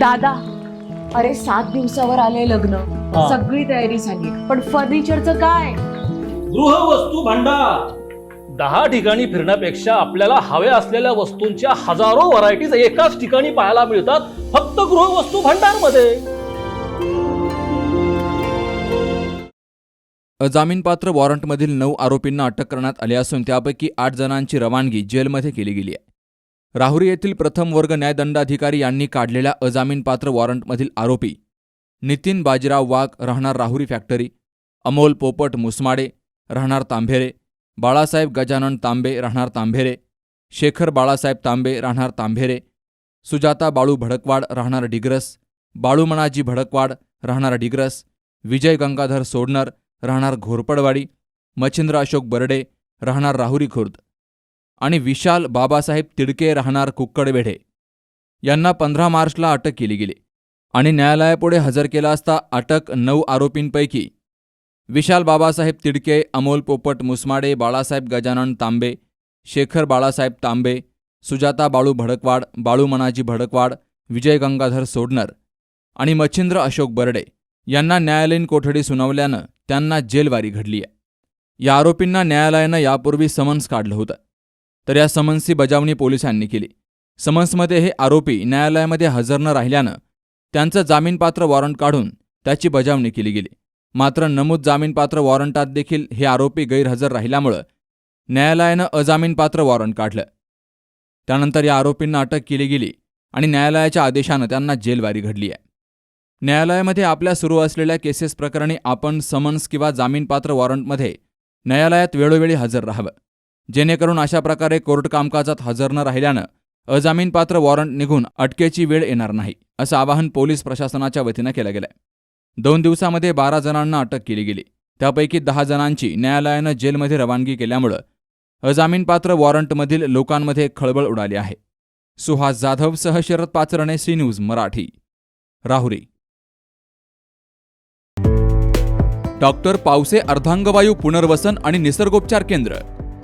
दादा अरे सात दिवसावर आले लग्न. हा. सगळी तयारी झाली. पण फर्निचरचं काय? गृहवस्तू भांडार. दहा ठिकाणी फिरण्यापेक्षा आपल्याला हव्या असलेल्या वस्तूंच्या हजारो व्हरायटीज एकाच ठिकाणी पाहायला मिळतात फक्त गृहवस्तू भांडारमध्ये अजामीनपात्र वॉरंटमधील नऊ आरोपींना अटक करण्यात आली असून त्यापैकी आठ जणांची रवानगी जेलमध्ये केली गेली आहे. राहुरी येथील प्रथम वर्ग न्यायदंडाधिकारी यांनी काढलेल्या अजामीनपात्र वॉरंटमधील आरोपी नितीन बाजीराव वाघ राहणार राहुरी फॅक्टरी अमोल पोपट मुसमाडे राहणार तांभेरे बाळासाहेब गजानन तांबे राहणार तांभेरे शेखर बाळासाहेब तांबे राहणार तांभेरे सुजाता बाळू भडकवाड राहणार डिग्रस बाळूमणाजी भडकवाड राहणार डिग्रस विजय गंगाधर सोडणर राहणार घोरपडवाडी मच्छिंद्र अशोक बर्डे राहणार राहुरी खुर्द. आणि विशाल बाबासाहेब तिडके राहणार कुक्कडबेढे यांना पंधरा मार्चला अटक केली गेली आणि न्यायालयापुढे हजर केला असता अटक नऊ आरोपींपैकी विशाल बाबासाहेब तिडके अमोल पोपट मुसमाडे बाळासाहेब गजानन तांबे शेखर बाळासाहेब तांबे सुजाता बाळू भडकवाड बाळू मनाजी भडकवाड विजय गंगाधर सोडणर आणि मच्छिंद्र अशोक बर्डे यांना न्यायालयीन कोठडी सुनावल्यानं त्यांना जेलवारी घडली आहे या आरोपींना न्यायालयानं यापूर्वी समन्स काढलं होतं. तर या समन्सची बजावणी पोलिसांनी केली. समन्समध्ये हे आरोपी न्यायालयामध्ये हजर न राहिल्यानं त्यांचं जामीनपात्र वॉरंट काढून त्याची बजावणी केली गेली. मात्र नमूद जामीनपात्र वॉरंटात देखील हे आरोपी गैरहजर राहिल्यामुळं न्यायालयानं अजामीनपात्र वॉरंट काढलं. त्यानंतर या आरोपींना अटक केली गेली आणि न्यायालयाच्या आदेशानं त्यांना जेलवारी घडली आहे. न्यायालयामध्ये आपल्या सुरू असलेल्या केसेस प्रकरणी आपण समन्स किंवा जामीनपात्र वॉरंटमध्ये न्यायालयात वेळोवेळी हजर राहावं. जेणेकरून अशा प्रकारे कोर्ट कामकाजात हजर न राहिल्यानं अजामीनपात्र वॉरंट निघून अटकेची वेळ येणार नाही असं आवाहन पोलीस प्रशासनाच्या वतीनं केलं गेलंय. दोन दिवसामध्ये बारा जणांना अटक केली गेली. त्यापैकी दहा जणांची न्यायालयानं जेलमध्ये रवानगी केल्यामुळं अजामीनपात्र वॉरंटमधील लोकांमध्ये खळबळ उडाली आहे. सुहास जाधव सह Sharad Pacharne C news Marathi. Rahuri. Doctor Pawase अर्धांगवायू पुनर्वसन आणि निसर्गोपचार केंद्र